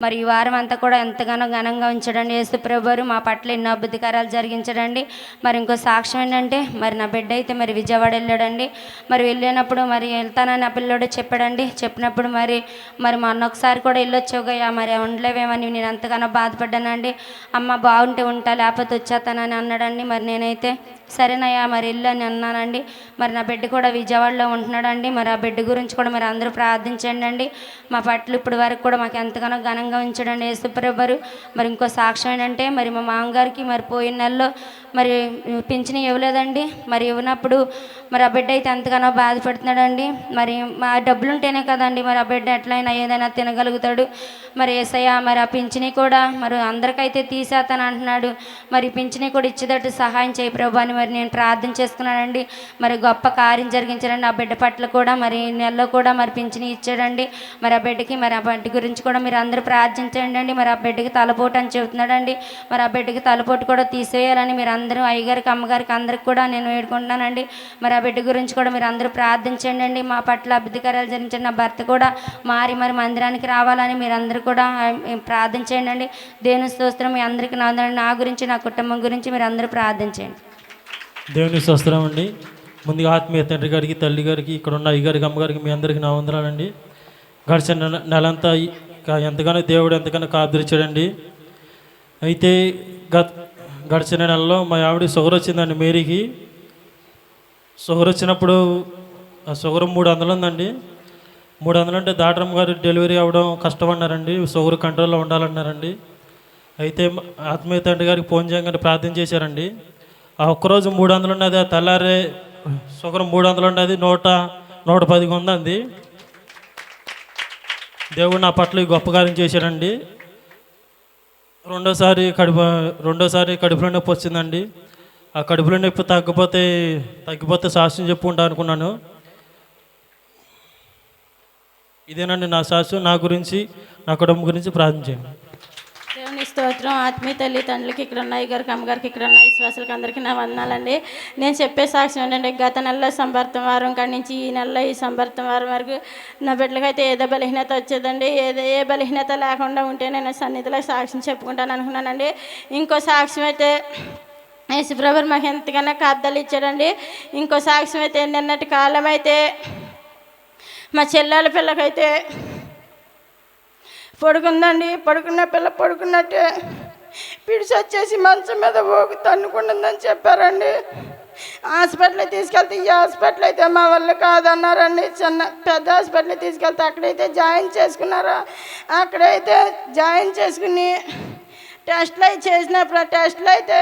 మరి ఈ వారం అంతా కూడా ఎంతగానో ఘనంగా ఉంచడండి యేసు ప్రభువారు. మా పట్ల ఎన్నో అద్భుతకారాలు జరిగించడండి. మరి ఇంకో సాక్ష్యం ఏంటంటే మరి నా బిడ్డ అయితే మరి విజయవాడ వెళ్ళాడండి. మరి వెళ్ళినప్పుడు మరి వెళ్తానని ఆ పిల్లోడు చెప్పాడండి. చెప్పినప్పుడు మరి మరి మొన్న ఒకసారి కూడా వెళ్ళొచ్చుగా మరి ఉండలేవేమని నేను ఎంతగానో బాధపడ్డానండి. అమ్మ బాగుంటే ఉంటా లేకపోతే వచ్చేస్తానని అన్నాడండి. మరి నేనైతే సరేనయ్యా మరి వెళ్ళని అని అన్నానండి. మరి నా బిడ్డ కూడా విజయవాడలో ఉంటున్నాడండి. మరి ఆ బిడ్డ గురించి కూడా మరి అందరూ ప్రార్థించండి అండి మా పట్ల ఇప్పటి వరకు కూడా మాకు ఎంతగానో ఘనంగా ఉంచడండి యేసుప్రభరు మరి ఇంకో సాక్ష్యం ఏంటంటే మరి మా మామగారికి మరి పోయిన నెలలో మరి పింఛని ఇవ్వలేదండి. మరి ఇవ్వనప్పుడు మరి ఆ బిడ్డ అయితే ఎంతగానో బాధపడుతున్నాడండి. మరి మా డబ్బులు ఉంటేనే కదండి మరి ఆ బిడ్డ ఎట్లయినా ఏదైనా తినగలుగుతాడు. మరి ఏసయ్య మరి ఆ పింఛని కూడా మరి అందరికైతే తీసేస్తాను అంటున్నాడు. మరి పింఛని కూడా ఇచ్చేటట్టు సహాయం చేయి ప్రభు అని మరి నేను ప్రార్థన చేసుకున్నానండి మరి గొప్ప కార్యం జరిగించాడండి ఆ బిడ్డ పట్ల కూడా. మరి నెలలో కూడా మరి పింఛని ఇచ్చాడండి. మరి ఆ బిడ్డకి మరి ఆ బిడ్డ గురించి కూడా మీరు అందరూ ప్రార్థించండి అండి మరి ఆ బిడ్డకి తలపోటు అని చెబుతున్నాడండి. మరి ఆ బిడ్డకి తలపోటు కూడా తీసేయాలని మీరు అందరూ అయ్యగారికి అమ్మగారికి అందరికి కూడా నేను వేడుకుంటున్నానండి. మరి ఆ బిడ్డ గురించి కూడా మీరు అందరూ ప్రార్థించండి అండి మా పట్ల అభిధికారాలు జరిగించిన నా భర్త కూడా మారి మరి మందిరానికి రావాలని మీరు అందరూ కూడా ప్రార్థించండి అండి దేవుని స్తోత్రం మీ అందరికీ నా నా గురించి నా కుటుంబం గురించి మీరు అందరూ ప్రార్థించండి. దేవుని స్వస్త్రం అండి. ముందుగా ఆత్మీయ తండ్రి గారికి తల్లి గారికి ఇక్కడ ఉన్న అయ్యగారికి అమ్మగారికి మీ అందరికీ నా వందనాలండి. గడిచిన నెలంతా ఎంతగానో దేవుడు ఎంతగానో కాదరిచాడండి. అయితే గత గడిచిన నెలలో మా ఆవిడ షుగర్ వచ్చిందండి మేరీకి. షుగర్ వచ్చినప్పుడు ఆ షుగర్ మూడు వందలు ఉందండి. మూడు వందలు అంటే డాక్టర్ గారు డెలివరీ అవ్వడం కష్టం అన్నారండి షుగర్ కంట్రోల్లో ఉండాలన్నారండి. అయితే ఆత్మీయ తండ్రి గారికి ఫోన్ చేయగానే ప్రార్థన చేశారండి. ఆ ఒక్కరోజు మూడు వందలు ఉన్నది ఆ తెల్లారే షుగర్ మూడు వందలు ఉన్నది నూట నూట పదిగా ఉందండి. దేవుడు నా పట్ల ఈ గొప్ప కార్యం చేశాడండి. రెండోసారి కడుపు రెండోసారి కడుపులో నొప్పి వచ్చిందండి ఆ కడుపులో నొప్పి తగ్గిపోతే తగ్గిపోతే సాక్ష్యం చెప్పుకుంటా అనుకున్నాను. ఇదేనండి నా సాక్ష్యం నా గురించి నా కుటుంబం గురించి ప్రార్థించండి స్తోత్రం. ఆత్మీయ తల్లి తండ్రికి ఇక్కడ ఉన్నాయి. గారికి అమ్మగారికి ఇక్కడ ఉన్నాయి. విశ్వాసులకి అందరికీ నా వందనాలండి. నేను చెప్పే సాక్ష్యం ఏంటంటే గత నెలలో సంబర్తం వారం కాడి నుంచి ఈ నెలలో ఈ సంబర్తం వారం వరకు నా బిడ్డలకైతే ఏదో బలహీనత వచ్చేదండి. ఏదో ఏ బలహీనత లేకుండా ఉంటే నేను సన్నిధిలో సాక్ష్యం చెప్పుకుంటాను అనుకున్నానండి. ఇంకో సాక్ష్యం అయితే యేసుప్రభు మాకు ఎంతకన్నా కాపుదలు ఇచ్చాడండి. ఇంకో సాక్ష్యం అయితే నిన్నటి కాలం అయితే మా చెల్లెల పిల్లకైతే పడుకుందండి పడుకున్న పిల్ల పడుకున్నట్టే. పిడిచి వచ్చేసి మంచం మీద ఓకు తన్నుకుంటుందని చెప్పారండి. హాస్పిటల్ తీసుకెళ్తే ఈ హాస్పిటల్ అయితే మా వల్ల కాదన్నారండి. చిన్న పెద్ద హాస్పిటల్ తీసుకెళ్తే అక్కడైతే జాయిన్ చేసుకున్నారా? అక్కడైతే జాయిన్ చేసుకుని టెస్ట్లు అయితే చేసినప్పుడు ఆ టెస్ట్లు అయితే